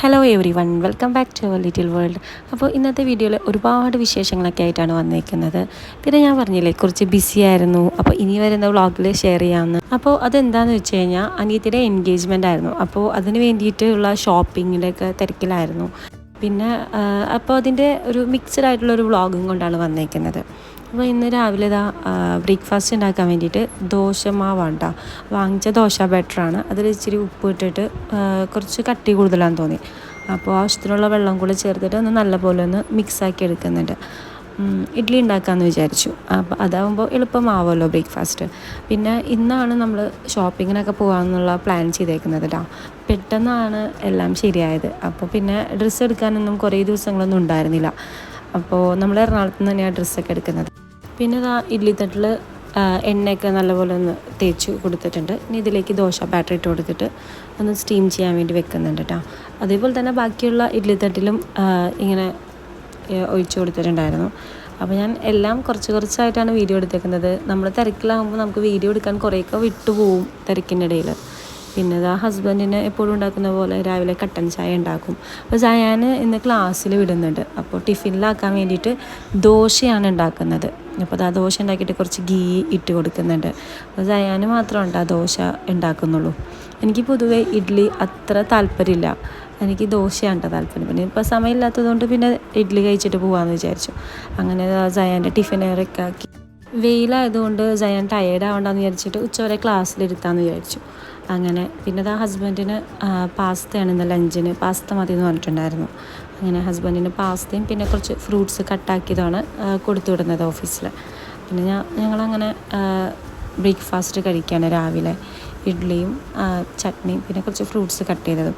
Hello everyone welcome back to little world അപ്പോൾ ഇന്നത്തെ വീഡിയോയിൽ ഒരുപാട് വിശേഷങ്ങളൊക്കെ ആയിട്ടാണ് വന്നിരിക്കുന്നത് പിന്നെ ഞാൻ പറഞ്ഞില്ലേ കുറച്ച് ബിസി ആയിരുന്നു. അപ്പോൾ ഇനി വരുന്ന വ്ളോഗിൽ ഷെയർ ചെയ്യാമെന്ന് അപ്പോൾ അതെന്താണെന്ന് വെച്ച് കഴിഞ്ഞാൽ അനിയത്തിന്റെ എൻഗേജ്മെന്റ് ആയിരുന്നു. അപ്പോൾ അതിന് വേണ്ടിയിട്ടുള്ള ഷോപ്പിങ്ങിന്റെ ഒക്കെ തിരക്കിലായിരുന്നു. പിന്നെ അപ്പോൾ അതിന്റെ ഒരു മിക്സഡ് ആയിട്ടുള്ള ഒരു വ്ളോഗും കൊണ്ടാണ് വന്നേക്കുന്നത്. അപ്പോൾ ഇന്ന് രാവിലെ ഇതാ ബ്രേക്ക്ഫാസ്റ്റ് ഉണ്ടാക്കാൻ വേണ്ടിയിട്ട് ദോശമാവാണ് കേട്ടോ വാങ്ങിച്ച ദോശ ബെറ്ററാണ് അതിൽ ഇച്ചിരി ഉപ്പ് ഇട്ടിട്ട് കുറച്ച് കട്ടി കൂടുതലാണെന്ന് തോന്നി. അപ്പോൾ ആവശ്യത്തിനുള്ള വെള്ളം കൂടി ചേർത്തിട്ട് ഒന്ന് നല്ലപോലെ ഒന്ന് മിക്സാക്കി എടുക്കുന്നുണ്ട്. ഇഡ്ഡലി ഉണ്ടാക്കാമെന്ന് വിചാരിച്ചു. അപ്പോൾ അതാവുമ്പോൾ എളുപ്പമാവുമല്ലോ ബ്രേക്ക്ഫാസ്റ്റ് പിന്നെ ഇന്നാണ് നമ്മൾ ഷോപ്പിങ്ങിനൊക്കെ പോകാമെന്നുള്ള പ്ലാൻ ചെയ്തേക്കുന്നത് കേട്ടോ പെട്ടെന്നാണ് എല്ലാം ശരിയായത്. അപ്പോൾ പിന്നെ ഡ്രസ്സ് എടുക്കാനൊന്നും കുറേ ദിവസങ്ങളൊന്നും ഉണ്ടായിരുന്നില്ല. അപ്പോൾ നമ്മൾ എറണാകുളത്ത് നിന്ന് തന്നെയാണ് ഡ്രസ്സൊക്കെ എടുക്കുന്നത്. പിന്നെ ഇതാ ഇഡ്ഡലി തട്ടിൽ എണ്ണയൊക്കെ നല്ലപോലെ ഒന്ന് തേച്ച് കൊടുത്തിട്ടുണ്ട്. ഇനി ഇതിലേക്ക് ദോശ ബാറ്റർ ഇട്ട് കൊടുത്തിട്ട് ഒന്ന് സ്റ്റീം ചെയ്യാൻ വേണ്ടി വെക്കുന്നുണ്ട് കേട്ടോ അതേപോലെ തന്നെ ബാക്കിയുള്ള ഇഡ്ലിത്തട്ടിലും തട്ടിലും ഇങ്ങനെ ഒഴിച്ചു കൊടുത്തിട്ടുണ്ടായിരുന്നു. അപ്പോൾ ഞാൻ എല്ലാം കുറച്ച് കുറച്ചായിട്ടാണ് വീഡിയോ എടുത്തേക്കുന്നത്. നമ്മൾ തിരക്കിലാകുമ്പോൾ നമുക്ക് വീഡിയോ എടുക്കാൻ കുറേയൊക്കെ വിട്ടുപോകും തിരക്കിന്റെ ഇടയിൽ പിന്നെ ഇതാ ഹസ്ബൻഡിന് എപ്പോഴും ഉണ്ടാക്കുന്ന പോലെ രാവിലെ കട്ടൻ ചായ ഉണ്ടാക്കും. അപ്പോൾ ഞാൻ ഇന്ന് ക്ലാസ്സിൽ വിടുന്നുണ്ട്. അപ്പോൾ ടിഫിനിലാക്കാൻ വേണ്ടിയിട്ട് ദോശയാണ് ഉണ്ടാക്കുന്നത്. അപ്പോൾ അത് ആ ദോശ ഉണ്ടാക്കിയിട്ട് കുറച്ച് ഗീ ഇട്ട് കൊടുക്കുന്നുണ്ട്. അപ്പോൾ ജയാന് മാത്രമുണ്ട് ആ ദോശ ഉണ്ടാക്കുന്നുള്ളൂ. എനിക്ക് പൊതുവേ ഇഡ്ഡലി അത്ര താല്പര്യമില്ല. എനിക്ക് ദോശയാണ് താല്പര്യം. പിന്നെ ഇപ്പോൾ സമയമില്ലാത്തതുകൊണ്ട് പിന്നെ ഇഡ്ഡലി കഴിച്ചിട്ട് പോകാമെന്ന് വിചാരിച്ചു. അങ്ങനെ ജയാന്റെ ടിഫിനൊക്കെ ആക്കി വെയിലായതുകൊണ്ട് ജയാൻ ടയേർഡ് ആവണ്ടെന്ന് വിചാരിച്ചിട്ട് ഉച്ചവരെ ക്ലാസ്സിലിരുത്താമെന്ന് വിചാരിച്ചു. അങ്ങനെ. പിന്നെ ആ ഹസ്ബൻഡിന് പാസ്തയാണ് ഇന്ന് ലഞ്ചിന് പാസ്ത മതി എന്ന് പറഞ്ഞിട്ടുണ്ടായിരുന്നു. അങ്ങനെ ഹസ്ബൻഡിന് പാസ്തയും പിന്നെ കുറച്ച് ഫ്രൂട്ട്സ് കട്ടാക്കിയതാണ് കൊടുത്തു വിടുന്നത് ഓഫീസിൽ പിന്നെ ഞാൻ ഞങ്ങളങ്ങനെ ബ്രേക്ക്ഫാസ്റ്റ് കഴിക്കുകയാണ് രാവിലെ. ഇഡ്ഡലിയും ചട്നിയും പിന്നെ കുറച്ച് ഫ്രൂട്ട്സ് കട്ട് ചെയ്തതും.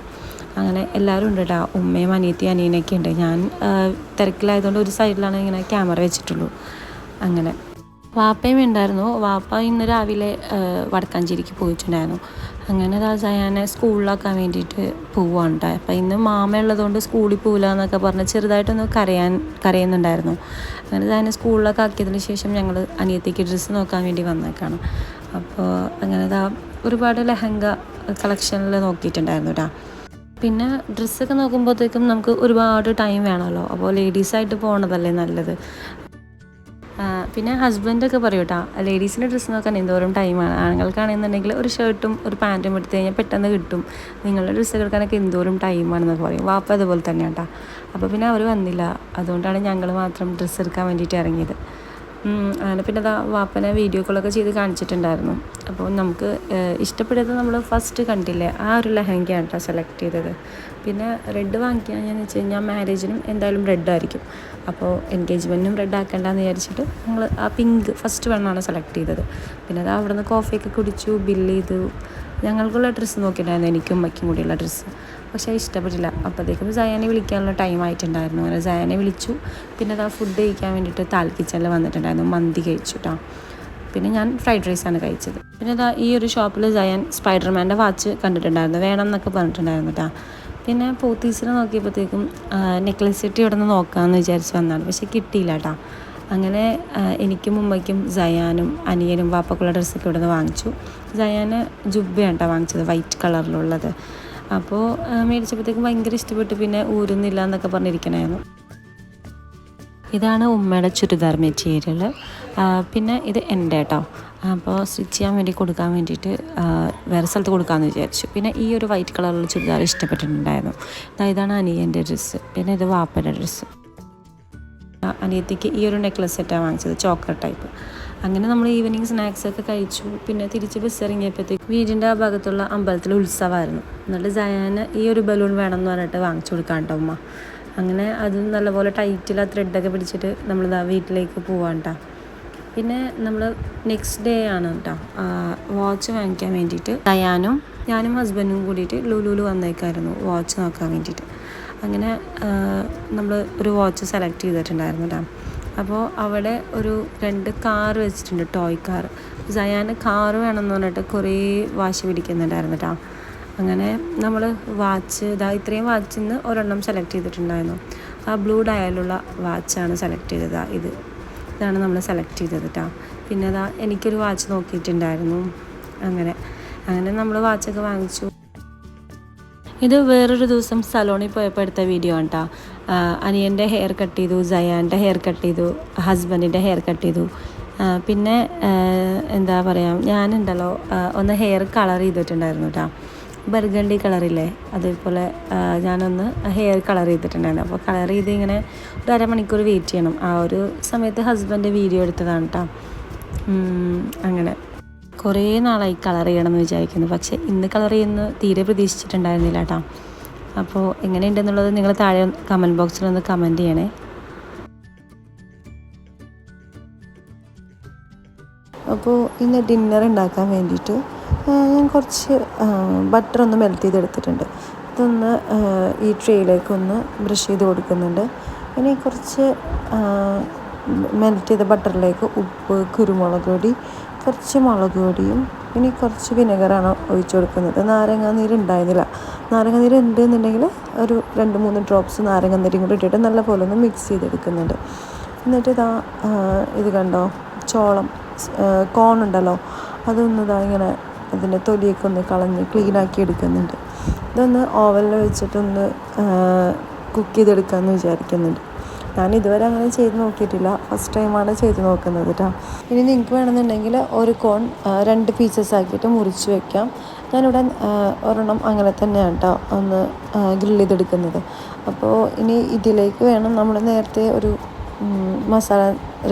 അങ്ങനെ എല്ലാവരും ഉണ്ട് കേട്ടോ ഉമ്മയും അനിയത്തി അനിയനൊക്കെ ഉണ്ട്. ഞാൻ തിരക്കിലായതുകൊണ്ട് ഒരു സൈഡിലാണ് ഇങ്ങനെ ക്യാമറ വെച്ചിട്ടുള്ളൂ. അങ്ങനെ. വാപ്പയും ഉണ്ടായിരുന്നു. വാപ്പ ഇന്ന് രാവിലെ വടക്കാഞ്ചേരിക്ക് പോയിട്ടുണ്ടായിരുന്നു. അങ്ങനെ രാജായാനെ സ്കൂളിലാക്കാൻ വേണ്ടിയിട്ട് പോവാണ് കേട്ടോ അപ്പം ഇന്ന് മാമ ഉള്ളതുകൊണ്ട് സ്കൂളിൽ പോവില്ല എന്നൊക്കെ പറഞ്ഞ് ചെറുതായിട്ടൊന്ന് കരയാൻ കരയുന്നുണ്ടായിരുന്നു. അങ്ങനെ ഞാൻ സ്കൂളിലൊക്കെ ആക്കിയതിന് ശേഷം ഞങ്ങൾ അനിയത്തേക്ക് ഡ്രസ്സ് നോക്കാൻ വേണ്ടി വന്നേക്കാണ്. അപ്പോൾ അങ്ങനെ ദാ ഒരുപാട് ലെഹങ്ക കളക്ഷനിൽ നോക്കിയിട്ടുണ്ടായിരുന്നു കേട്ടോ പിന്നെ ഡ്രസ്സൊക്കെ നോക്കുമ്പോഴത്തേക്കും നമുക്ക് ഒരുപാട് ടൈം വേണമല്ലോ. അപ്പോൾ ലേഡീസായിട്ട് പോകണതല്ലേ നല്ലത്. പിന്നെ ഹസ്ബൻഡൊക്കെ പറയും കേട്ടോ ലേഡീസിന്റെ ഡ്രസ്സ് നോക്കാൻ എന്തോരം ടൈമാണ് ആണുങ്ങൾക്കാണെന്നുണ്ടെങ്കിൽ ഒരു ഷർട്ടും ഒരു പാന്റും എടുത്തു കഴിഞ്ഞാൽ പെട്ടെന്ന് കിട്ടും. നിങ്ങളുടെ ഡ്രസ്സ് എടുക്കാനൊക്കെ എന്തോരം ടൈമാണെന്നൊക്കെ പറയും. വാപ്പ അതുപോലെ തന്നെയാണ് കേട്ടോ അപ്പോൾ പിന്നെ അവർ വന്നില്ല. അതുകൊണ്ടാണ് ഞങ്ങൾ മാത്രം ഡ്രസ്സ് എടുക്കാൻ വേണ്ടിയിട്ട് ഇറങ്ങിയത്. അങ്ങനെ പിന്നെ അതാ വാപ്പനെ വീഡിയോ കോളൊക്കെ ചെയ്ത് കാണിച്ചിട്ടുണ്ടായിരുന്നു. അപ്പോൾ നമുക്ക് ഇഷ്ടപ്പെട്ടത് നമ്മൾ ഫസ്റ്റ് കണ്ടില്ലേ ആ ഒരു ലെഹങ്കയാണ് കേട്ടോ സെലക്ട് ചെയ്തത്. പിന്നെ റെഡ് വാങ്ങിക്കാന്ന് വെച്ച് കഴിഞ്ഞാൽ മാരേജിനും എന്തായാലും റെഡ് ആയിരിക്കും. അപ്പോൾ എൻഗേജ്മെന്റിനും റെഡ് ആക്കണ്ടെന്ന് വിചാരിച്ചിട്ട് ഞങ്ങൾ ആ പിങ്ക് ഫസ്റ്റ് വണ്ണാണ് സെലക്ട് ചെയ്തത്. പിന്നെ അത് അവിടെ നിന്ന് കോഫിയൊക്കെ കുടിച്ചു ബില്ല് ചെയ്തു. ഞങ്ങൾക്കുള്ള ഡ്രസ്സ് നോക്കിയിട്ടുണ്ടായിരുന്നു എനിക്കും ഉമ്മയ്ക്കും കൂടിയുള്ള ഡ്രസ്സ് പക്ഷേ ഇഷ്ടപ്പെട്ടില്ല. അപ്പോഴത്തേക്കും സയാനെ വിളിക്കാനുള്ള ടൈം ആയിട്ടുണ്ടായിരുന്നു. അങ്ങനെ സയാനെ വിളിച്ചു. പിന്നെ അതാ ഫുഡ് കഴിക്കാൻ വേണ്ടിയിട്ട് താൽ കിച്ചണിൽ വന്നിട്ടുണ്ടായിരുന്നു. മന്തി കഴിച്ചു പിന്നെ ഞാൻ ഫ്രൈഡ് റൈസാണ് കഴിച്ചത്. പിന്നെ അതാ ഈ ഒരു ഷോപ്പിൽ സയാൻ സ്പൈഡർമാന്റെ വാച്ച് കണ്ടിട്ടുണ്ടായിരുന്നു. വേണം എന്നൊക്കെ പറഞ്ഞിട്ടുണ്ടായിരുന്നു കേട്ടോ പിന്നെ പോത്തീസിനെ നോക്കിയപ്പോഴത്തേക്കും നെക്ലസ് സെറ്റ് ഇവിടെ നിന്ന് നോക്കാമെന്ന് വിചാരിച്ച് വന്നതാണ്. പക്ഷേ കിട്ടിയില്ല കേട്ടോ അങ്ങനെ എനിക്കും ഉമ്മയ്ക്കും സയാനും അനിയനും വാപ്പക്കുള്ള ഡ്രസ്സൊക്കെ ഇവിടെ നിന്ന് വാങ്ങിച്ചു. സയാന് ജുബ്ബയാണ് കേട്ടോ വാങ്ങിച്ചത് വൈറ്റ് കളറിലുള്ളത് അപ്പോൾ മേടിച്ചപ്പോഴത്തേക്കും ഭയങ്കര ഇഷ്ടപ്പെട്ടു. പിന്നെ ഊരുന്നില്ല എന്നൊക്കെ പറഞ്ഞിരിക്കണായിരുന്നു. ഇതാണ് ഉമ്മയുടെ ചുരിദാർ മെറ്റീരിയൽ. പിന്നെ ഇത് എന്റെ കേട്ടോ അപ്പോൾ സ്റ്റിച്ച് ചെയ്യാൻ വേണ്ടി കൊടുക്കാൻ വേണ്ടിയിട്ട് വേറെ സ്ഥലത്ത് കൊടുക്കാമെന്ന് വിചാരിച്ചു. പിന്നെ ഈ ഒരു വൈറ്റ് കളറുള്ള ചുരിദാർ ഇഷ്ടപ്പെട്ടിട്ടുണ്ടായിരുന്നു. ഇതാണ് അനിയന്റെ ഡ്രസ്സ്. പിന്നെ ഇത് വാപ്പയുടെ ഡ്രസ്സ്. അനിയത്തിക്ക് ഈ ഒരു നെക്ലസ് സെറ്റാണ് വാങ്ങിച്ചത് ചോക്ലേറ്റ് ടൈപ്പ്. അങ്ങനെ നമ്മൾ ഈവനിങ് സ്നാക്സ് ഒക്കെ കഴിച്ചു. പിന്നെ തിരിച്ച് ബസ് ഇറങ്ങിയപ്പോഴത്തേക്ക് വീടിന്റെ ആ ഭാഗത്തുള്ള അമ്പലത്തിൽ ഉത്സവമായിരുന്നു. എന്നിട്ട് ജയാന് ഈ ഒരു ബലൂൺ വേണം എന്ന് പറഞ്ഞിട്ട് വാങ്ങിച്ചു കൊടുക്കാൻ കേട്ടോ ഉമ്മ. അങ്ങനെ അത് നല്ലപോലെ ടൈറ്റിൽ ആ ത്രെഡൊക്കെ പിടിച്ചിട്ട് നമ്മളിതാ വീട്ടിലേക്ക് പോവാൻ കേട്ടോ പിന്നെ നമ്മൾ നെക്സ്റ്റ് ഡേ ആണ് കേട്ടോ വാച്ച് വാങ്ങിക്കാൻ വേണ്ടിയിട്ട് ജയാനും ഞാനും ഹസ്ബൻഡും കൂടിയിട്ട് ലുലുലു വന്നേക്കായിരുന്നു വാച്ച് നോക്കാൻ വേണ്ടിയിട്ട്. അങ്ങനെ നമ്മൾ ഒരു വാച്ച് സെലക്ട് ചെയ്തിട്ടുണ്ടായിരുന്നു കേട്ടോ അപ്പോൾ അവിടെ ഒരു രണ്ട് കാർ വെച്ചിട്ടുണ്ട് ടോയ് കാർ സയാൻ കാറ് വേണമെന്ന് പറഞ്ഞിട്ട് കുറേ വാശി പിടിക്കുന്നുണ്ടായിരുന്നു കേട്ടോ അങ്ങനെ നമ്മൾ വാച്ച് ഇതാ ഇത്രയും വാച്ചിൽ നിന്ന് ഒരെണ്ണം സെലക്ട് ചെയ്തിട്ടുണ്ടായിരുന്നു. ആ ബ്ലൂ ഡയലുള്ള വാച്ചാണ് സെലക്ട് ചെയ്തത് ഇത്. ഇതാണ് നമ്മൾ സെലക്ട് ചെയ്തത് കേട്ടോ പിന്നെ അതാ എനിക്കൊരു വാച്ച് നോക്കിയിട്ടുണ്ടായിരുന്നു. അങ്ങനെ. അങ്ങനെ നമ്മൾ വാച്ചൊക്കെ വാങ്ങിച്ചു. ഇത് വേറൊരു ദിവസം സലോണിൽ പോയപ്പോൾ എടുത്ത വീഡിയോ കേട്ടോ അനിയന്റെ ഹെയർ കട്ട് ചെയ്തു ജയാന്റെ ഹെയർ കട്ട് ചെയ്തു ഹസ്ബൻഡിന്റെ ഹെയർ കട്ട് ചെയ്തു. പിന്നെ എന്താ പറയുക ഞാനുണ്ടല്ലോ ഒന്ന് ഹെയർ കളർ ചെയ്തിട്ടുണ്ടായിരുന്നു കേട്ടോ ബർഗണ്ടി കളറില്ലേ അതേപോലെ ഞാനൊന്ന് ഹെയർ കളർ ചെയ്തിട്ടുണ്ടായിരുന്നു. അപ്പോൾ കളർ ചെയ്ത് ഇങ്ങനെ ഒരു അരമണിക്കൂർ വെയിറ്റ് ചെയ്യണം. ആ ഒരു സമയത്ത് ഹസ്ബൻഡ് വീഡിയോ എടുത്തതാണ് കേട്ടോ അങ്ങനെ. കുറേ നാളായി കളർ ചെയ്യണമെന്ന് വിചാരിക്കുന്നു. പക്ഷേ ഇന്ന് കളർ ചെയ്യുന്ന തീരെ പ്രതീക്ഷിച്ചിട്ടുണ്ടായിരുന്നില്ല കേട്ടോ. അപ്പോൾ എങ്ങനെയുണ്ടെന്നുള്ളത് നിങ്ങൾ താഴെ കമന്റ് ബോക്സിൽ ഒന്ന് കമന്റ് ചെയ്യണേ. അപ്പോൾ ഇന്ന് ഡിന്നർ ഉണ്ടാക്കാൻ വേണ്ടിയിട്ട് ഞാൻ കുറച്ച് ബട്ടർ ഒന്ന് മെൽറ്റ് ചെയ്തെടുത്തിട്ടുണ്ട്. ഇതൊന്ന് ഈ ട്രേയിലേക്ക് ഒന്ന് ബ്രഷ് ചെയ്ത് കൊടുക്കുന്നുണ്ട്. ഇനി കുറച്ച് മെൽറ്റ് ചെയ്ത ബട്ടറിലേക്ക് ഉപ്പ് കുരുമുളക് പൊടി കുറച്ച് മുളക് പൊടിയും ഇനി കുറച്ച് വിനെഗറാണ് ഒഴിച്ച് കൊടുക്കുന്നത്. നാരങ്ങാ നീര് ഉണ്ടായിരുന്നില്ല. നാരങ്ങ നീര് ഉണ്ട് എന്നുണ്ടെങ്കിൽ ഒരു രണ്ട് മൂന്ന് ഡ്രോപ്സ് നാരങ്ങ നീരും കൂടി ഇട്ടിട്ട് നല്ല പോലെ ഒന്ന് മിക്സ് ചെയ്തെടുക്കുന്നുണ്ട്. എന്നിട്ട് ഇതാ ഇത് കണ്ടോ? ചോളം കോൺ ഉണ്ടല്ലോ? അതൊന്ന് ഇതാ ഇങ്ങനെ അതിന്റെ തൊലിയൊക്കെ ഒന്ന് കളഞ്ഞ് ക്ലീനാക്കി എടുക്കുന്നുണ്ട്. ഇതൊന്ന് ഓവനിൽ വെച്ചിട്ടൊന്ന് കുക്ക് ചെയ്തെടുക്കാമെന്ന് വിചാരിക്കുന്നുണ്ട്. ഞാൻ ഇതുവരെ അങ്ങനെ ചെയ്ത് നോക്കിയിട്ടില്ല. ഫസ്റ്റ് ടൈമാണ് ചെയ്ത് നോക്കുന്നത് കേട്ടോ ഇനി നിങ്ങൾക്ക് വേണമെന്നുണ്ടെങ്കിൽ ഒരു കോൺ രണ്ട് പീസസ് ആക്കിയിട്ട് മുറിച്ച് വെക്കാം. ഞാനിവിടെ ഒരെണ്ണം അങ്ങനെ തന്നെയാണ് കേട്ടോ ഒന്ന് ഗ്രിൽ ചെയ്തെടുക്കുന്നത്. അപ്പോൾ ഇനി ഇതിലേക്ക് വേണം നമ്മൾ നേരത്തെ ഒരു മസാല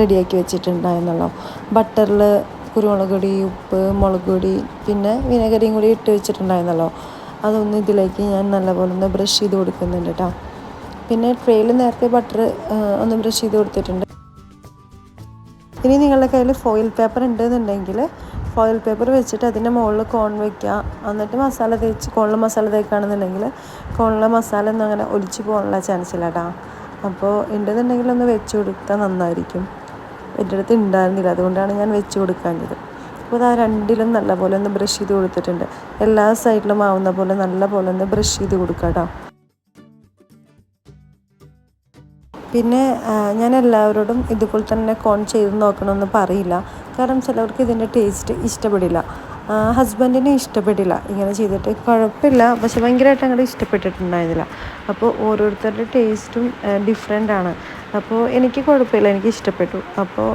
റെഡിയാക്കി വെച്ചിട്ടുണ്ടായിരുന്നല്ലോ ബട്ടറിൽ കുരുമുളക് പൊടി ഉപ്പ് മുളക് പൊടി പിന്നെ വിനെഗറിയും കൂടി ഇട്ട് വെച്ചിട്ടുണ്ടായിരുന്നല്ലോ അതൊന്ന് ഇതിലേക്ക് ഞാൻ നല്ലപോലെ ഒന്ന് ബ്രഷ് ചെയ്ത് കൊടുക്കുന്നുണ്ട് കേട്ടോ പിന്നെ ട്രെയിൽ നേരത്തെ ബട്ടർ ഒന്ന് ബ്രഷ് ചെയ്ത് കൊടുത്തിട്ടുണ്ട്. ഇനി നിങ്ങളുടെ കയ്യിൽ ഫോയിൽ പേപ്പർ ഉണ്ടെന്നുണ്ടെങ്കിൽ ഫോയിൽ പേപ്പർ വെച്ചിട്ട് അതിന്റെ മുകളിൽ കോൺ വയ്ക്കുക എന്നിട്ട് മസാല തേച്ച് കോണിൽ മസാല തേക്കുകയാണെന്നുണ്ടെങ്കിൽ കോണിലെ മസാല ഒന്നും അങ്ങനെ ഒലിച്ച് പോകാനുള്ള ചാൻസ് ഇല്ല കേട്ടോ അപ്പോൾ ഉണ്ടെന്നുണ്ടെങ്കിൽ ഒന്ന് വെച്ച് കൊടുത്താൽ നന്നായിരിക്കും. എന്റെ അടുത്ത് ഉണ്ടായിരുന്നില്ല അതുകൊണ്ടാണ് ഞാൻ വെച്ച് കൊടുക്കാഞ്ഞത്. അപ്പോൾ അത് ആ രണ്ടിലും നല്ല പോലെ ഒന്ന് ബ്രഷ് ചെയ്ത് കൊടുത്തിട്ടുണ്ട്. എല്ലാ സൈഡിലും ആവുന്ന പോലെ നല്ല പോലെ ഒന്ന് ബ്രഷ് ചെയ്ത് കൊടുക്കാം കേട്ടോ പിന്നെ ഞാൻ എല്ലാവരോടും ഇതുപോലെ തന്നെ കോൺ ചെയ്ത് നോക്കണമെന്ന് പറയില്ല. കാരണം ചിലവർക്ക് ഇതിന്റെ ടേസ്റ്റ് ഇഷ്ടപ്പെടില്ല. ഹസ്ബൻഡിന് ഇഷ്ടപ്പെട്ടില്ല ഇങ്ങനെ ചെയ്തിട്ട് കുഴപ്പമില്ല. പക്ഷെ ഭയങ്കരമായിട്ട് അങ്ങോട്ട് ഇഷ്ടപ്പെട്ടിട്ടുണ്ടായിരുന്നില്ല. അപ്പോൾ ഓരോരുത്തരുടെ ടേസ്റ്റും ഡിഫറെന്റ് ആണ്. അപ്പോൾ എനിക്ക് കുഴപ്പമില്ല. എനിക്ക് ഇഷ്ടപ്പെട്ടു. അപ്പോൾ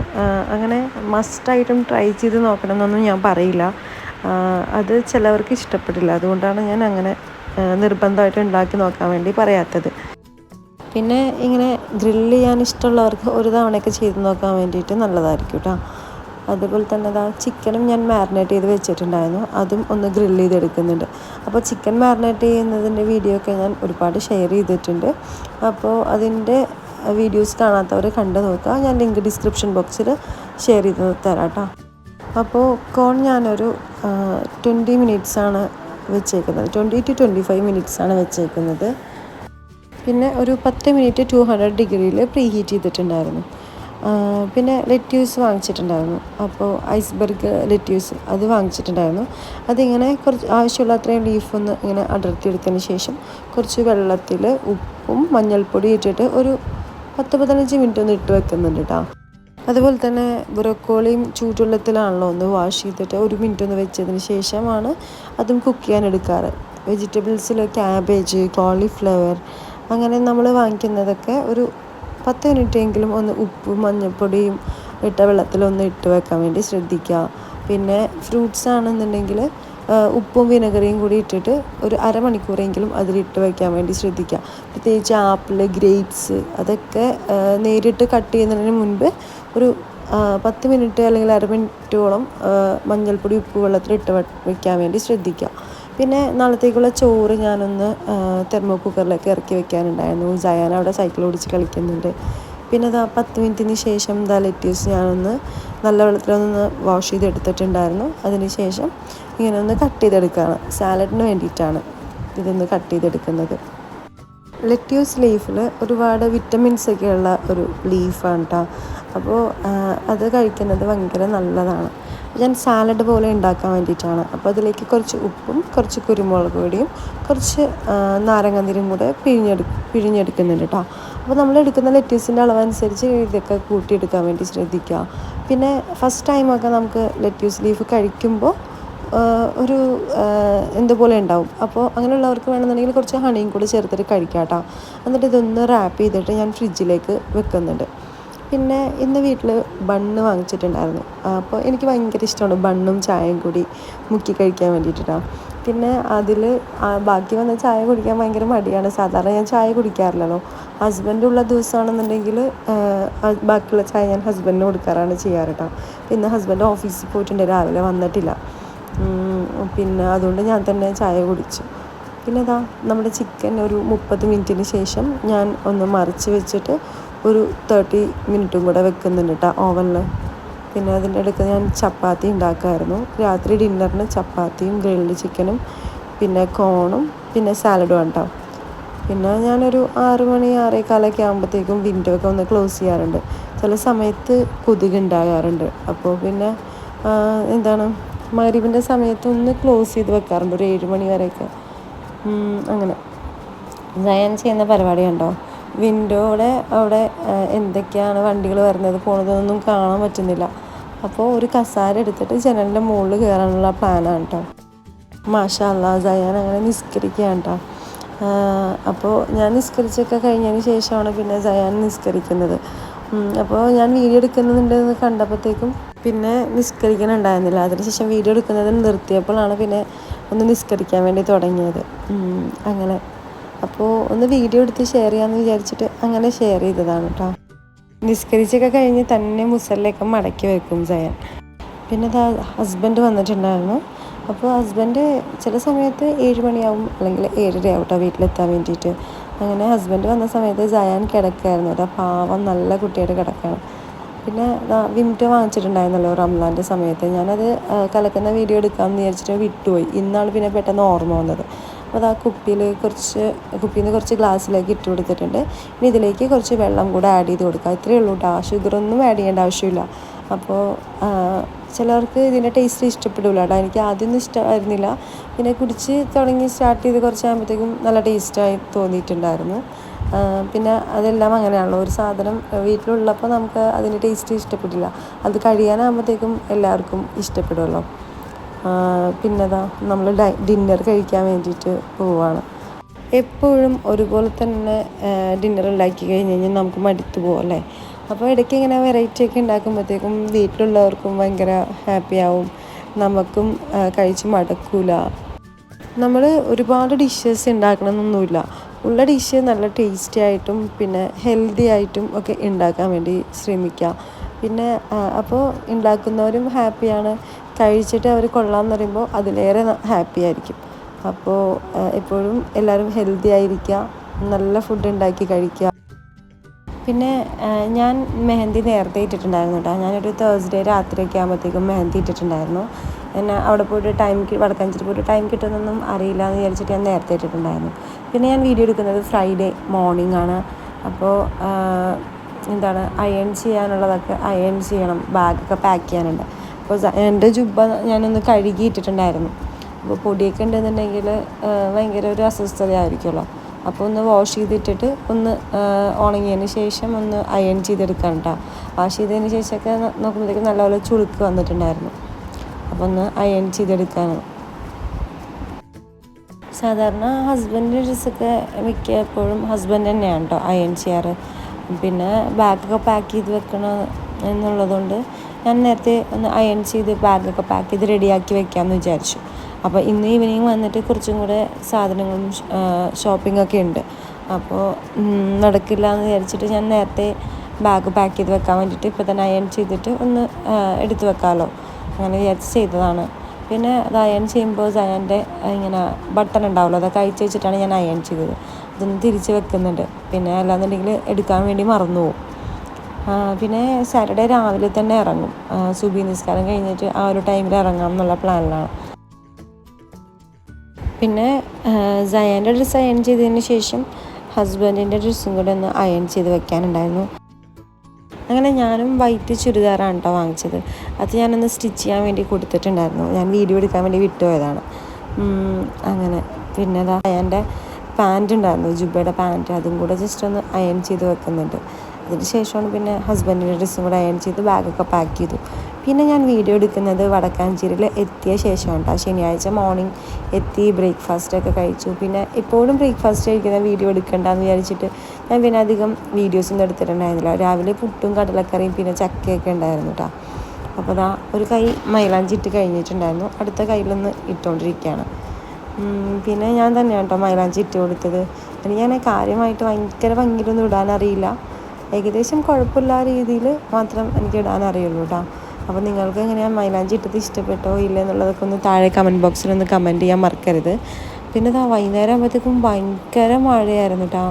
അങ്ങനെ മസ്റ്റായിട്ടും ട്രൈ ചെയ്ത് നോക്കണം എന്നൊന്നും ഞാൻ പറയില്ല. അത് ചിലവർക്ക് ഇഷ്ടപ്പെടില്ല. അതുകൊണ്ടാണ് ഞാൻ അങ്ങനെ നിർബന്ധമായിട്ട് ഉണ്ടാക്കി നോക്കാൻ വേണ്ടി പറയാത്തത്. പിന്നെ ഇങ്ങനെ ഗ്രില്ല് ചെയ്യാൻ ഇഷ്ടമുള്ളവർക്ക് ഒരു തവണയൊക്കെ ചെയ്ത് നോക്കാൻ വേണ്ടിയിട്ട് നല്ലതായിരിക്കും കേട്ടോ അതുപോലെ തന്നെ അതാ ചിക്കനും ഞാൻ മാരിനേറ്റ് ചെയ്ത് വെച്ചിട്ടുണ്ടായിരുന്നു. അതും ഒന്ന് ഗ്രില്ല് ചെയ്തെടുക്കുന്നുണ്ട്. അപ്പോൾ ചിക്കൻ മാരിനേറ്റ് ചെയ്യുന്നതിന്റെ വീഡിയോ ഒക്കെ ഞാൻ ഒരുപാട് ഷെയർ ചെയ്തിട്ടുണ്ട്. അപ്പോൾ അതിന്റെ വീഡിയോസ് കാണാത്തവർ കണ്ടു നോക്കുക. ഞാൻ ലിങ്ക് ഡിസ്ക്രിപ്ഷൻ ബോക്സിൽ ഷെയർ ചെയ്ത് തരാം കേട്ടോ അപ്പോൾ കോൺ ഞാനൊരു ട്വന്റി മിനിറ്റ്സാണ് വെച്ചേക്കുന്നത്. ട്വന്റി ടു ട്വന്റി ഫൈവ് മിനിറ്റ്സാണ് വെച്ചേക്കുന്നത്. പിന്നെ ഒരു പത്ത് മിനിറ്റ് ടു ഹൺഡ്രഡ് ഡിഗ്രിയിൽ പ്രീ ഹീറ്റ് ചെയ്തിട്ടുണ്ടായിരുന്നു പിന്നെ ലെറ്റ്യൂസ് വാങ്ങിച്ചിട്ടുണ്ടായിരുന്നു. അപ്പോൾ ഐസ്ബർഗ് ലെറ്റ്യൂസ് അത് വാങ്ങിച്ചിട്ടുണ്ടായിരുന്നു. അതിങ്ങനെ കുറച്ച് ആവശ്യമുള്ള അത്രയും ലീഫ് ഒന്ന് ഇങ്ങനെ അടർത്തിയെടുത്തതിന് ശേഷം കുറച്ച് വെള്ളത്തിൽ ഉപ്പും മഞ്ഞൾപ്പൊടി ഇട്ടിട്ട് ഒരു പത്ത് പതിനഞ്ച് മിനിറ്റ് ഒന്ന് ഇട്ട് വെക്കുന്നുണ്ട് കേട്ടോ അതുപോലെ തന്നെ ബ്രൊക്കോളിയും ചൂടുവെള്ളത്തിലാണല്ലോ ഒന്ന് വാഷ് ചെയ്തിട്ട് ഒരു മിനിറ്റ് ഒന്ന് വെച്ചതിന് ശേഷമാണ് അതും കുക്ക് ചെയ്യാൻ എടുക്കാറ്. വെജിറ്റബിൾസിൽ ക്യാബേജ് കോളിഫ്ലവർ അങ്ങനെ നമ്മൾ വാങ്ങിക്കുന്നതൊക്കെ ഒരു പത്ത് മിനിറ്റെങ്കിലും ഒന്ന് ഉപ്പും മഞ്ഞൾപ്പൊടിയും ഇട്ട വെള്ളത്തിലൊന്ന് ഇട്ട് വെക്കാൻ വേണ്ടി ശ്രദ്ധിക്കുക. പിന്നെ ഫ്രൂട്ട്സ് ആണെന്നുണ്ടെങ്കിൽ ഉപ്പും വിനെഗറിയും കൂടി ഇട്ടിട്ട് ഒരു അരമണിക്കൂറെങ്കിലും അതിലിട്ട് വയ്ക്കാൻ വേണ്ടി ശ്രദ്ധിക്കുക. പ്രത്യേകിച്ച് ആപ്പിൾ ഗ്രേപ്സ് അതൊക്കെ നേരിട്ട് കട്ട് ചെയ്യുന്നതിന് മുൻപ് ഒരു പത്ത് മിനിറ്റ് അല്ലെങ്കിൽ അര മിനിറ്റോളം മഞ്ഞൾപ്പൊടി ഉപ്പ് വെള്ളത്തിൽ ഇട്ട് വെക്കാൻ വേണ്ടി ശ്രദ്ധിക്കുക. പിന്നെ നാളത്തേക്കുള്ള ചോറ് ഞാനൊന്ന് തെർമോ കുക്കറിലേക്ക് ഇറക്കി വെക്കാനുണ്ടായിരുന്നു. ജയാൻ അവിടെ സൈക്കിൾ ഓടിച്ച് കളിക്കുന്നുണ്ട്. പിന്നെ അതാ പത്ത് മിനിറ്റിന് ശേഷം ഇതാ ലെറ്റ്യൂസ് ഞാനൊന്ന് നല്ല വെള്ളത്തിലൊന്ന് വാഷ് ചെയ്തെടുത്തിട്ടുണ്ടായിരുന്നു. അതിന് ശേഷം ഇങ്ങനെ ഒന്ന് കട്ട് ചെയ്തെടുക്കുകയാണ് സാലഡിന് വേണ്ടിയിട്ടാണ് ഇതൊന്ന് കട്ട് ചെയ്തെടുക്കുന്നത്. ലെറ്റ്യൂസ് ലീഫിൽ ഒരുപാട് വിറ്റമിൻസ് ഒക്കെ ഉള്ള ഒരു ലീഫാണ് കേട്ടോ അപ്പോൾ അത് കഴിക്കുന്നത് ഭയങ്കര നല്ലതാണ്. ഞാൻ സാലഡ് പോലെ ഉണ്ടാക്കാൻ വേണ്ടിയിട്ടാണ്. അപ്പോൾ അതിലേക്ക് കുറച്ച് ഉപ്പും കുറച്ച് കുരുമുളക് പൊടിയും കുറച്ച് നാരങ്ങാനീരും കൂടെ പിഴിഞ്ഞെടു പിഴിഞ്ഞെടുക്കുന്നുണ്ട് കേട്ടോ. അപ്പോൾ നമ്മൾ എടുക്കുന്ന ലെറ്റ്യൂസിന്റെ അളവനുസരിച്ച് ഇതൊക്കെ കൂട്ടിയെടുക്കാൻ വേണ്ടി ശ്രദ്ധിക്കുക. പിന്നെ ഫസ്റ്റ് ടൈമൊക്കെ നമുക്ക് ലെറ്റ്യൂസ് ലീഫ് കഴിക്കുമ്പോൾ ഒരു എന്തുപോലെ പോലെ ഉണ്ടാവും. അപ്പോൾ അങ്ങനെയുള്ളവർക്ക് വേണമെന്നുണ്ടെങ്കിൽ കുറച്ച് ഹണിയും കൂടി ചേർത്തിട്ട് കഴിക്കാം കേട്ടോ. എന്നിട്ട് ഇതൊന്ന് റാപ്പ് ചെയ്തിട്ട് ഞാൻ ഫ്രിഡ്ജിലേക്ക് വെക്കുന്നുണ്ട്. പിന്നെ ഇന്ന് വീട്ടിൽ ബണ്ണ് വാങ്ങിച്ചിട്ടുണ്ടായിരുന്നു. അപ്പോൾ എനിക്ക് ഭയങ്കര ഇഷ്ടമാണ് ബണ്ണും ചായയും കൂടി മുക്കി കഴിക്കാൻ വേണ്ടിയിട്ടാണ് പിന്നെ അതിൽ ബാക്കി വന്ന ചായ കുടിക്കാൻ ഭയങ്കര മടിയാണ്. സാധാരണ ഞാൻ ചായ കുടിക്കാറില്ലല്ലോ. ഹസ്ബൻഡ് ഉള്ള ദിവസമാണെന്നുണ്ടെങ്കിൽ ബാക്കിയുള്ള ചായ ഞാൻ ഹസ്ബൻഡിന് കൊടുക്കാറാണ് ചെയ്യാറ് കേട്ടോ പിന്നെ ഹസ്ബൻഡ് ഓഫീസിൽ പോയിട്ടുണ്ട്. രാവിലെ വന്നിട്ടില്ല. പിന്നെ അതുകൊണ്ട് ഞാൻ തന്നെ ചായ കുടിച്ചു. പിന്നെ ഇതാ നമ്മുടെ ചിക്കൻ ഒരു മുപ്പത് മിനിറ്റിന് ശേഷം ഞാൻ ഒന്ന് മറിച്ച് വെച്ചിട്ട് ഒരു തേർട്ടി മിനിറ്റും കൂടെ വെക്കുന്നുണ്ട് കേട്ടോ ഓവനിൽ പിന്നെ അതിന്റെ ഇടയ്ക്ക് ഞാൻ ചപ്പാത്തി ഉണ്ടാക്കുമായിരുന്നു രാത്രി ഡിന്നറിന് ചപ്പാത്തിയും ഗ്രിൽഡ് ചിക്കനും പിന്നെ കോണും പിന്നെ സാലഡും ഉണ്ടാവും പിന്നെ ഞാനൊരു ആറ് മണി ആറേക്കാലൊക്കെ ആകുമ്പോഴത്തേക്കും വിൻഡോ ഒക്കെ ഒന്ന് ക്ലോസ് ചെയ്യാറുണ്ട്. ചില സമയത്ത് കൊതുക് ഉണ്ടാകാറുണ്ട്. അപ്പോൾ പിന്നെ എന്താണ് മരുവിന്റെ സമയത്ത് ഒന്ന് ക്ലോസ് ചെയ്ത് വെക്കാറുണ്ട്. ഒരു ഏഴ് മണി വരെയൊക്കെ. അങ്ങനെ. ഞാൻ ചെയ്യുന്ന പരിപാടി കണ്ടോ? വിൻഡോയുടെ അവിടെ എന്തൊക്കെയാണ് വണ്ടികൾ വരുന്നത് പോണതൊന്നും കാണാൻ പറ്റുന്നില്ല. അപ്പോൾ ഒരു കസാര എടുത്തിട്ട് ജനലിന്റെ മുകളിൽ കയറാനുള്ള പ്ലാനാണ് കേട്ടോ മാഷാ അല്ലാ ജയാൻ അങ്ങനെ നിസ്കരിക്കുകയാണ് കേട്ടോ അപ്പോൾ ഞാൻ നിസ്കരിച്ചൊക്കെ കഴിഞ്ഞതിന് ശേഷമാണ് പിന്നെ ജയാൻ നിസ്കരിക്കുന്നത്. അപ്പോൾ ഞാൻ വീഡിയോ എടുക്കുന്നുണ്ടെന്ന് കണ്ടപ്പോഴത്തേക്കും പിന്നെ നിസ്കരിക്കണുണ്ടായിരുന്നില്ല. അതിനുശേഷം വീഡിയോ എടുക്കുന്നത് നിർത്തിയപ്പോഴാണ് പിന്നെ ഒന്ന് നിസ്കരിക്കാൻ വേണ്ടി തുടങ്ങിയത്. അങ്ങനെ. അപ്പോൾ ഒന്ന് വീഡിയോ എടുത്ത് ഷെയർ ചെയ്യാമെന്ന് വിചാരിച്ചിട്ട് അങ്ങനെ ഷെയർ ചെയ്തതാണ് കേട്ടോ നിസ്കരിച്ചൊക്കെ കഴിഞ്ഞ് തന്നെ മുസലിലേക്ക് മടക്കി വെക്കും ജയൻ പിന്നെ ദാ ഹസ്ബൻഡ് വന്നിട്ടുണ്ടായിരുന്നു. അപ്പോൾ ഹസ്ബൻഡ് ചില സമയത്ത് ഏഴ് മണിയാവും അല്ലെങ്കിൽ ഏഴര ആവും കേട്ടോ വീട്ടിലെത്താൻ വേണ്ടിയിട്ട്. അങ്ങനെ ഹസ്ബൻഡ് വന്ന സമയത്ത് ജയാൻ കിടക്കായിരുന്നു. കേട്ടോ പാവം നല്ല കുട്ടിയായിട്ട് കിടക്കണം. പിന്നെ ദാ വിംറ്റോ വാങ്ങിച്ചിട്ടുണ്ടായിരുന്നല്ലോ റംലാന്റെ സമയത്ത്. ഞാനത് കലക്കുന്ന വീഡിയോ എടുക്കാമെന്ന് വിചാരിച്ചിട്ട് വിട്ടുപോയി. ഇന്നാണ് പിന്നെ പെട്ടെന്ന് ഓർമ്മ വന്നത്. അപ്പോൾ അത് ആ കുപ്പിയിൽ കുറച്ച് കുപ്പിയിൽ നിന്ന് കുറച്ച് ഗ്ലാസ്സിലേക്ക് ഇട്ട് കൊടുത്തിട്ടുണ്ട്. ഇനി ഇതിലേക്ക് കുറച്ച് വെള്ളം കൂടെ ആഡ് ചെയ്ത് കൊടുക്കുക. ഇത്രയേ ഉള്ളൂ കേട്ടോ ഷുഗറൊന്നും ആഡ് ചെയ്യേണ്ട ആവശ്യമില്ല. അപ്പോൾ ചിലർക്ക് ഇതിന്റെ ടേസ്റ്റ് ഇഷ്ടപ്പെടില്ല കേട്ടോ എനിക്ക് ആദ്യമൊന്നും ഇഷ്ടമായിരുന്നില്ല. പിന്നെ കുടിച്ച് തുടങ്ങി സ്റ്റാർട്ട് ചെയ്ത് കുറച്ചാകുമ്പോഴത്തേക്കും നല്ല ടേസ്റ്റായി തോന്നിയിട്ടുണ്ടായിരുന്നു. പിന്നെ അതെല്ലാം അങ്ങനെയാണല്ലോ. ഒരു സാധനം വീട്ടിലുള്ളപ്പോൾ നമുക്ക് അതിന്റെ ടേസ്റ്റ് ഇഷ്ടപ്പെടില്ല. അത് കഴിയാനാകുമ്പോഴത്തേക്കും എല്ലാവർക്കും ഇഷ്ടപ്പെടുമല്ലോ. പിന്നെതാ നമ്മൾ ഡിന്നർ കഴിക്കാൻ വേണ്ടിയിട്ട് പോവുകയാണ് എപ്പോഴും ഒരുപോലെ തന്നെ ഡിന്നർ ഉണ്ടാക്കി കഴിഞ്ഞ് കഴിഞ്ഞാൽ നമുക്ക് മടുത്തു പോകും അല്ലേ? അപ്പോൾ ഇടയ്ക്ക് ഇങ്ങനെ വെറൈറ്റി ഒക്കെ ഉണ്ടാക്കുമ്പോഴത്തേക്കും വീട്ടിലുള്ളവർക്കും ഭയങ്കര ഹാപ്പി ആവും. നമുക്കും കഴിച്ച് മടക്കൂല. നമ്മൾ ഒരുപാട് ഡിഷസ് ഉണ്ടാക്കണമെന്നൊന്നുമില്ല ഉള്ള ഡിഷ് നല്ല ടേസ്റ്റി ആയിട്ടും പിന്നെ ഹെൽത്തി ആയിട്ടും ഒക്കെ ഉണ്ടാക്കാൻ വേണ്ടി ശ്രമിക്കുക പിന്നെ അപ്പോൾ ഉണ്ടാക്കുന്നവരും ഹാപ്പിയാണ് കഴിച്ചിട്ട് അവർ കൊള്ളാമെന്ന് പറയുമ്പോൾ അതിലേറെ ഹാപ്പി ആയിരിക്കും. അപ്പോൾ എപ്പോഴും എല്ലാവരും ഹെൽത്തി ആയിരിക്കുക നല്ല ഫുഡ് ഉണ്ടാക്കി കഴിക്കുക. പിന്നെ ഞാൻ മെഹന്തി നേരത്തെ ഇട്ടിട്ടുണ്ടായിരുന്നു കേട്ടോ ഞാനൊരു തേഴ്സ്ഡേ രാത്രിയൊക്കെ ആകുമ്പോഴത്തേക്കും മെഹന്തി ഇട്ടിട്ടുണ്ടായിരുന്നു. എന്നെ അവിടെ പോയിട്ട് ടൈം വടക്കാഞ്ചേരി പോയിട്ട് ടൈം കിട്ടുന്നൊന്നും അറിയില്ല എന്ന് വിചാരിച്ചിട്ട് ഞാൻ നേരത്തെ ഇട്ടിട്ടുണ്ടായിരുന്നു. പിന്നെ ഞാൻ വീഡിയോ എടുക്കുന്നത് ഫ്രൈഡേ മോർണിംഗ് ആണ്. അപ്പോൾ എന്താണ് അയൺ ചെയ്യാനുള്ളതൊക്കെ അയൺ ചെയ്യണം ബാഗൊക്കെ പാക്ക് ചെയ്യാനുണ്ട്. അപ്പോൾ എന്റെ ജുബ്ബ ഞാനൊന്ന് കഴുകിയിട്ടിട്ടുണ്ടായിരുന്നു അപ്പോൾ പൊടിയൊക്കെ ഉണ്ടെന്നുണ്ടെങ്കിൽ ഭയങ്കര ഒരു അസ്വസ്ഥതയായിരിക്കുമല്ലോ അപ്പോൾ ഒന്ന് വാഷ് ചെയ്തിട്ടിട്ട് ഒന്ന് ഉണങ്ങിയതിന് ശേഷം ഒന്ന് അയൺ ചെയ്തെടുക്കാൻ കേട്ടോ വാഷ് ചെയ്തതിന് ശേഷമൊക്കെ നോക്കുമ്പോഴത്തേക്ക് നല്ലപോലെ ചുളുക്ക് വന്നിട്ടുണ്ടായിരുന്നു. അപ്പോൾ ഒന്ന് അയൺ ചെയ്തെടുക്കാനും സാധാരണ ഹസ്ബൻഡിന്റെ ഡ്രസ്സൊക്കെ മിക്കപ്പോഴും ഹസ്ബൻഡ് തന്നെയാണ് കേട്ടോ അയൺ ചെയ്യാറ്. പിന്നെ ബാഗൊക്കെ പാക്ക് ചെയ്ത് വെക്കണം എന്നുള്ളതുകൊണ്ട് ഞാൻ നേരത്തെ ഒന്ന് അയൺ ചെയ്ത് ബാഗൊക്കെ പാക്ക് ചെയ്ത് റെഡിയാക്കി വെക്കാമെന്ന് വിചാരിച്ചു. അപ്പോൾ ഇന്ന് ഈവനിങ് വന്നിട്ട് കുറച്ചും കൂടെ സാധനങ്ങളും ഷോപ്പിംഗ് ഒക്കെ ഉണ്ട്. അപ്പോൾ നടക്കില്ല എന്ന് വിചാരിച്ചിട്ട് ഞാൻ നേരത്തെ ബാഗ് പാക്ക് ചെയ്ത് വെക്കാൻ വേണ്ടിയിട്ട് ഇപ്പോൾ തന്നെ അയൺ ചെയ്തിട്ട് ഒന്ന് എടുത്തു വെക്കാമല്ലോ അങ്ങനെ വിചാരിച്ച് ചെയ്തതാണ്. പിന്നെ അത് അയൺ ചെയ്യുമ്പോൾ അയന്റെ ഇങ്ങനെ ബട്ടൺ ഉണ്ടാവുമല്ലോ അതൊക്കെ അയച്ചു വെച്ചിട്ടാണ് ഞാൻ അയൺ ചെയ്തത്. അതൊന്ന് തിരിച്ച് വെക്കുന്നുണ്ട്. പിന്നെ അല്ലാന്നുണ്ടെങ്കിൽ എടുക്കാൻ വേണ്ടി മറന്നു പോകും പിന്നെ സാറ്റർഡേ രാവിലെ തന്നെ ഇറങ്ങും. സുബി നിസ്കാരം കഴിഞ്ഞിട്ട് ആ ഒരു ടൈമിൽ ഇറങ്ങാം എന്നുള്ള പ്ലാനിലാണ്. പിന്നെ ജയാന്റെ ഡ്രസ്സ് അയൺ ചെയ്തതിന് ശേഷം ഹസ്ബൻഡിന്റെ ഡ്രസ്സും കൂടെ ഒന്ന് അയൺ ചെയ്ത് വെക്കാനുണ്ടായിരുന്നു. അങ്ങനെ ഞാനും വൈറ്റ് ചുരിദാറാണ് കേട്ടോ വാങ്ങിച്ചത്. അത് ഞാനൊന്ന് സ്റ്റിച്ച് ചെയ്യാൻ വേണ്ടി കൊടുത്തിട്ടുണ്ടായിരുന്നു. ഞാൻ വീഡിയോ എടുക്കാൻ വേണ്ടി വിട്ടുപോയതാണ്. അങ്ങനെ. പിന്നെ അതാ എന്റെ പാന്റ് ഉണ്ടായിരുന്നു. ജുബയുടെ പാന്റ്. അതും കൂടെ ജസ്റ്റ് ഒന്ന് അയൺ ചെയ്ത് വെക്കുന്നുണ്ട്. അതിന് ശേഷമാണ് പിന്നെ ഹസ്ബൻഡിന്റെ ഡ്രസ്സും കൂടെ അയൺ ചെയ്ത് ബാഗൊക്കെ പാക്ക് ചെയ്തു. പിന്നെ ഞാൻ വീഡിയോ എടുക്കുന്നത് വടക്കാഞ്ചേരിയിൽ എത്തിയ ശേഷമാണ് കേട്ടോ ശനിയാഴ്ച മോർണിംഗ് എത്തി ബ്രേക്ക്ഫാസ്റ്റൊക്കെ കഴിച്ചു. പിന്നെ എപ്പോഴും ബ്രേക്ക്ഫാസ്റ്റ് കഴിക്കുന്ന വീഡിയോ എടുക്കണ്ടെന്ന് വിചാരിച്ചിട്ട് ഞാൻ പിന്നെ അധികം വീഡിയോസൊന്നും എടുത്തിട്ടുണ്ടായിരുന്നില്ല. രാവിലെ പുട്ടും കടലക്കറിയും പിന്നെ ചക്കയൊക്കെ ഉണ്ടായിരുന്നു കേട്ടോ അപ്പോൾ ദാ ഒരു കൈ മൈലാഞ്ചി ഇട്ട് കഴിഞ്ഞിട്ടുണ്ടായിരുന്നു. അടുത്ത കയ്യിലൊന്ന് ഇട്ടുകൊണ്ടിരിക്കുകയാണ് പിന്നെ ഞാൻ തന്നെയാണ് കേട്ടോ മൈലാഞ്ചി ഇട്ട് കൊടുത്തത്. എനിക്ക് ഞാൻ കാര്യമായിട്ട് ഭയങ്കര ഭംഗിയിലൊന്നും ഇടാനറിയില്ല. ഏകദേശം കുഴപ്പമില്ല രീതിയിൽ മാത്രം എനിക്ക് ഇടാൻ അറിയുള്ളൂ കേട്ടോ അപ്പോൾ നിങ്ങൾക്ക് എങ്ങനെയാണ് മൈലാഞ്ചി ഇട്ടത് ഇഷ്ടപ്പെട്ടോ ഇല്ല എന്നുള്ളതൊക്കെ ഒന്ന് താഴെ കമന്റ് ബോക്സിൽ ഒന്ന് കമന്റ് ചെയ്യാൻ മറക്കരുത്. പിന്നെ ഇതാ വൈകുന്നേരം ആകുമ്പോഴത്തേക്കും ഭയങ്കര മഴയായിരുന്നു കേട്ടോ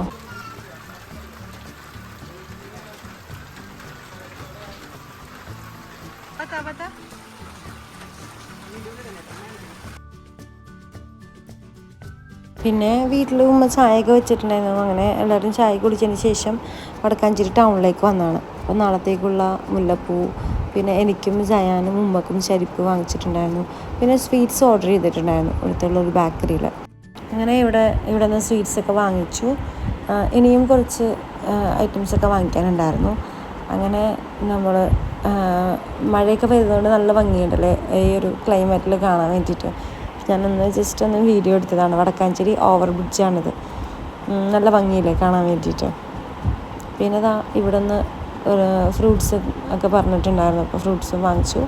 പിന്നെ വീട്ടിൽ ഉമ്മ ചായയൊക്കെ വെച്ചിട്ടുണ്ടായിരുന്നു. അങ്ങനെ എല്ലാവരും ചായ കുടിച്ചതിന് ശേഷം വടക്കാഞ്ചേരി ടൗണിലേക്ക് വന്നതാണ് അപ്പോൾ നാളത്തേക്കുള്ള മുല്ലപ്പൂ പിന്നെ എനിക്കും ജയാനും ഉമ്മക്കും ശരിപ്പ് വാങ്ങിച്ചിട്ടുണ്ടായിരുന്നു. പിന്നെ സ്വീറ്റ്സ് ഓർഡർ ചെയ്തിട്ടുണ്ടായിരുന്നു അടുത്തുള്ള ഒരു ബേക്കറിയിൽ അങ്ങനെ ഇവിടെ ഇവിടെ നിന്ന് സ്വീറ്റ്സൊക്കെ വാങ്ങിച്ചു. ഇനിയും കുറച്ച് ഐറ്റംസൊക്കെ വാങ്ങിക്കാനുണ്ടായിരുന്നു. അങ്ങനെ നമ്മൾ മഴയൊക്കെ പെയ്തതുകൊണ്ട് നല്ല ഭംഗിയുണ്ടല്ലേ? ഈ ഒരു ക്ലൈമറ്റിൽ കാണാൻ വേണ്ടിയിട്ട്. ഞാനൊന്ന് ജസ്റ്റ് ഒന്ന് വീഡിയോ എടുത്തതാണ്. വടക്കാഞ്ചേരി ഓവർ ബ്രിഡ്ജാണിത് നല്ല ഭംഗിയില്ലേ കാണാൻ വേണ്ടിയിട്ട്. പിന്നെ ഇതാ ഇവിടെ നിന്ന് ഫ്രൂട്ട്സ് ഒക്കെ പറഞ്ഞിട്ടുണ്ടായിരുന്നു. അപ്പോൾ ഫ്രൂട്ട്സും വാങ്ങിച്ചു.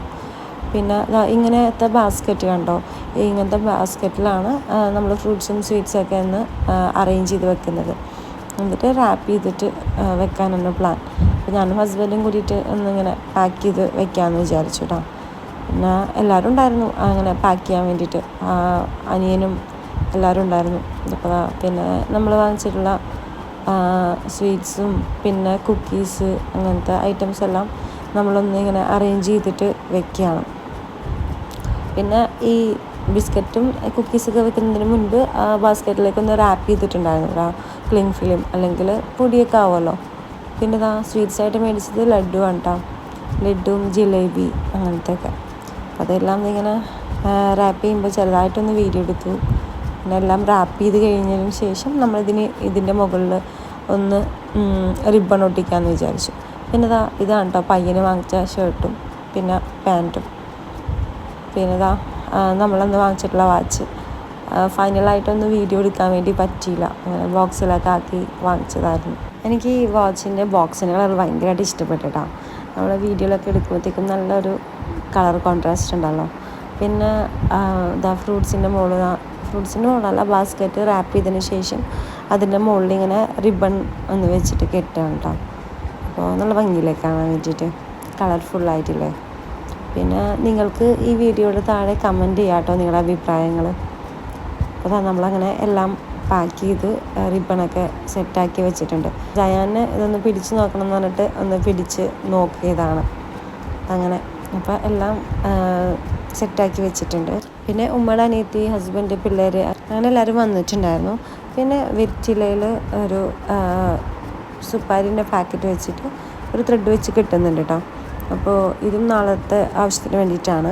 പിന്നെ ഇങ്ങനത്തെ ബാസ്ക്കറ്റ് കണ്ടോ? ഇങ്ങനത്തെ ബാസ്ക്കറ്റിലാണ് നമ്മൾ ഫ്രൂട്ട്സും സ്വീറ്റ്സും ഒക്കെ ഒന്ന് അറേഞ്ച് ചെയ്ത് വെക്കുന്നത്. എന്നിട്ട് റാപ്പ് ചെയ്തിട്ട് വെക്കാനാണ് പ്ലാൻ അപ്പോൾ ഞാനും ഹസ്ബൻഡും കൂടിയിട്ട് ഒന്നിങ്ങനെ പാക്ക് ചെയ്ത് വെക്കാമെന്ന് വിചാരിച്ചു കേട്ടോ പിന്നെ എല്ലാവരും ഉണ്ടായിരുന്നു. അങ്ങനെ പാക്ക് ചെയ്യാൻ വേണ്ടിയിട്ട്. അനിയനും എല്ലാവരും ഉണ്ടായിരുന്നു. അപ്പോൾ പിന്നെ നമ്മൾ വാങ്ങിച്ചിട്ടുള്ള സ്വീറ്റ്സും പിന്നെ കുക്കീസ് അങ്ങനത്തെ ഐറ്റംസ് എല്ലാം നമ്മളൊന്ന് ഇങ്ങനെ അറേഞ്ച് ചെയ്തിട്ട് വെക്കുകയാണ്. പിന്നെ ഈ ബിസ്ക്കറ്റും കുക്കീസൊക്കെ വെക്കുന്നതിന് മുൻപ് ബാസ്ക്കറ്റിലേക്ക് ഒന്ന് റാപ്പ് ചെയ്തിട്ടുണ്ടായിരുന്നു. ആ ക്ലിങ് ഫിലിം അല്ലെങ്കിൽ പൊടിയൊക്കെ ആവുമല്ലോ. പിന്നെ ഇതാ സ്വീറ്റ്സായിട്ട് മേടിച്ചത് ലഡു ആണ് കേട്ടോ ലഡ്ഡും ജിലേബി അങ്ങനത്തെ ഒക്കെ അപ്പോൾ അതെല്ലാം ഇങ്ങനെ റാപ്പ് ചെയ്യുമ്പോൾ ചെറുതായിട്ടൊന്ന് വീഡിയോ എടുത്തു. പിന്നെ എല്ലാം റാപ്പ് ചെയ്ത് കഴിഞ്ഞതിന് ശേഷം നമ്മളിതിന് ഇതിന്റെ മുകളിൽ ഒന്ന് റിബൺ ഒട്ടിക്കാമെന്ന് വിചാരിച്ചു. പിന്നെ ഇതാ ഇതാണ് കേട്ടോ പയ്യന് വാങ്ങിച്ച ഷർട്ടും പിന്നെ പാന്റും പിന്നെ ഇതാ നമ്മളന്ന് വാങ്ങിച്ചിട്ടുള്ള വാച്ച് ഫൈനലായിട്ടൊന്ന് വീഡിയോ എടുക്കാൻ വേണ്ടി പറ്റിയില്ല. അങ്ങനെ ബോക്സിലൊക്കെ ആക്കി വാങ്ങിച്ചതായിരുന്നു. എനിക്ക് ഈ വാച്ചിന്റെ ബോക്സിന്റെ കളർ ഭയങ്കരമായിട്ട് ഇഷ്ടപ്പെട്ടിട്ടാണ് നമ്മളെ വീഡിയോയിലൊക്കെ എടുക്കുമ്പോഴത്തേക്കും നല്ലൊരു കളർ കോൺട്രാസ്റ്റ് ഉണ്ടല്ലോ. പിന്നെ ഇതാ ഫ്രൂട്ട്സിന്റെ മുകളിൽ ഫ്രൂട്ട്സിന്റെ മുകളിലല്ല ബാസ്ക്കറ്റ് റാപ്പ് ചെയ്തതിന് ശേഷം അതിന്റെ മുകളിൽ ഇങ്ങനെ റിബൺ ഒന്ന് വെച്ചിട്ട് കെട്ടുകയാണ് കേട്ടോ. അപ്പോൾ നല്ല ഭംഗിയില്ലേ കാണാൻ വേണ്ടിയിട്ട് കളർഫുള്ളായിട്ടില്ലേ പിന്നെ നിങ്ങൾക്ക് ഈ വീഡിയോയുടെ താഴെ കമന്റ് ചെയ്യാം കേട്ടോ നിങ്ങളുടെ അഭിപ്രായങ്ങൾ അപ്പോൾ നമ്മളങ്ങനെ എല്ലാം പാക്ക് ചെയ്ത് റിബണൊക്കെ സെറ്റാക്കി വെച്ചിട്ടുണ്ട്. ജയാനെ ഇതൊന്ന് പിടിച്ച് നോക്കണം എന്ന് പറഞ്ഞിട്ട് ഒന്ന് പിടിച്ച് നോക്കിയതാണ്. അങ്ങനെ അപ്പോൾ എല്ലാം സെറ്റാക്കി വെച്ചിട്ടുണ്ട്. പിന്നെ ഉമ്മയുടെ അനിയത്തി ഹസ്ബൻഡ് പിള്ളേർ അങ്ങനെ എല്ലാവരും വന്നിട്ടുണ്ടായിരുന്നു. പിന്നെ വെറ്റിലയിൽ ഒരു സുപ്പാരിന്റെ പാക്കറ്റ് വെച്ചിട്ട് ഒരു ത്രെഡ് വെച്ച് കിട്ടുന്നുണ്ട് കേട്ടോ. അപ്പോൾ ഇതും നാളത്തെ ആവശ്യത്തിന് വേണ്ടിയിട്ടാണ്.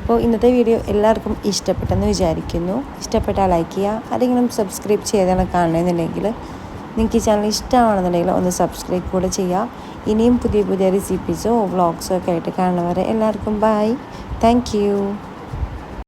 അപ്പോൾ ഇന്നത്തെ വീഡിയോ എല്ലാവർക്കും ഇഷ്ടപ്പെട്ടെന്ന് വിചാരിക്കുന്നു. ഇഷ്ടപ്പെട്ടാൽ ലൈക്ക് ചെയ്യുക. ആരെങ്കിലും സബ്സ്ക്രൈബ് ചെയ്താണ് കാണണമെന്നുണ്ടെങ്കിൽ നിങ്ങൾക്ക് ഈ ചാനൽ ഇഷ്ടമാണെന്നുണ്ടെങ്കിൽ ഒന്ന് സബ്സ്ക്രൈബ് കൂടെ ചെയ്യുക. ഇനിയും പുതിയ പുതിയ റെസിപ്പീസോ വ്ളോഗ്സോ ഒക്കെ ആയിട്ട് കാണുന്നവരെ എല്ലാവർക്കും ബൈ താങ്ക്